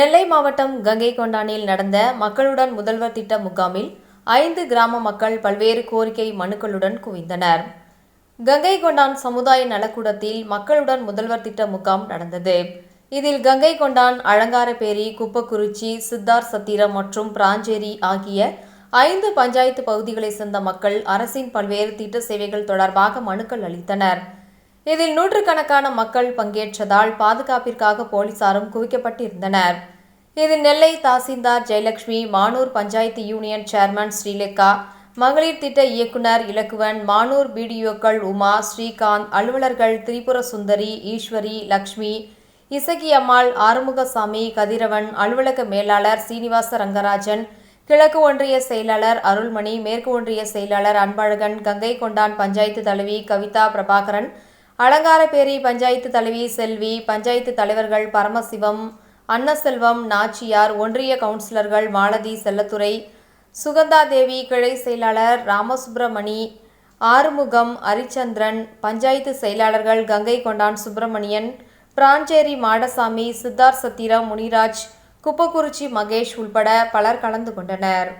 நெல்லை மாவட்டம் கங்கை கொண்டானில் நடந்த மக்களுடன் முதல்வர் திட்ட முகாமில் ஐந்து கிராம மக்கள் பல்வேறு கோரிக்கை மனுக்களுடன் குவிந்தனர். கங்கை கொண்டான் சமுதாய நலக்கூடத்தில் மக்களுடன் முதல்வர் திட்ட முகாம் நடந்தது. இதில் கங்கை கொண்டான் அலங்காரப்பேரி குப்பக்குறிச்சி சித்தார் சத்திரம் மற்றும் பிராஞ்சேரி ஆகிய ஐந்து பஞ்சாயத்து பகுதிகளைச் சேர்ந்த மக்கள் அரசின் பல்வேறு திட்ட சேவைகள் தொடர்பாக மனுக்கள் அளித்தனர். இதில் நூற்றுக்கணக்கான மக்கள் பங்கேற்றதால் பாதுகாப்பிற்காக போலீசாரும் குவிக்கப்பட்டிருந்தனர். இதில் நெல்லை தாசில்தார் ஜெயலட்சுமி மானூர் பஞ்சாயத்து யூனியன் சேர்மன் ஸ்ரீலேகா மகளிர் திட்ட இயக்குனர் இலக்குவன் மானூர் பிடிஓக்கள் உமா ஸ்ரீகாந்த் அலுவலர்கள் திரிபுர சுந்தரி ஈஸ்வரி லக்ஷ்மி இசகி அம்மாள் ஆறுமுகசாமி கதிரவன் அலுவலக மேலாளர் சீனிவாச ரங்கராஜன் கிழக்கு ஒன்றிய செயலாளர் அருள்மணி மேற்கு ஒன்றிய செயலாளர் அன்பழகன் கங்கை கொண்டான் பஞ்சாயத்து தலைவி கவிதா பிரபாகரன் அலங்காரப்பேரி பஞ்சாயத்து தலைவி செல்வி பஞ்சாயத்து தலைவர்கள் பரமசிவம் அன்னசெல்வம் நாச்சியார் ஒன்றிய கவுன்சிலர்கள் மாலதி செல்லத்துறை சுகந்தாதேவி கிளை செயலாளர் ராமசுப்பிரமணி ஆறுமுகம் ஹரிச்சந்திரன் பஞ்சாயத்து செயலாளர்கள் கங்கை கொண்டான் சுப்பிரமணியன் பிராஞ்சேரி மாடசாமி சித்தார் சத்திரம் முனிராஜ் குப்பக்குறிச்சி மகேஷ் உள்பட பலர் கலந்து கொண்டனர்.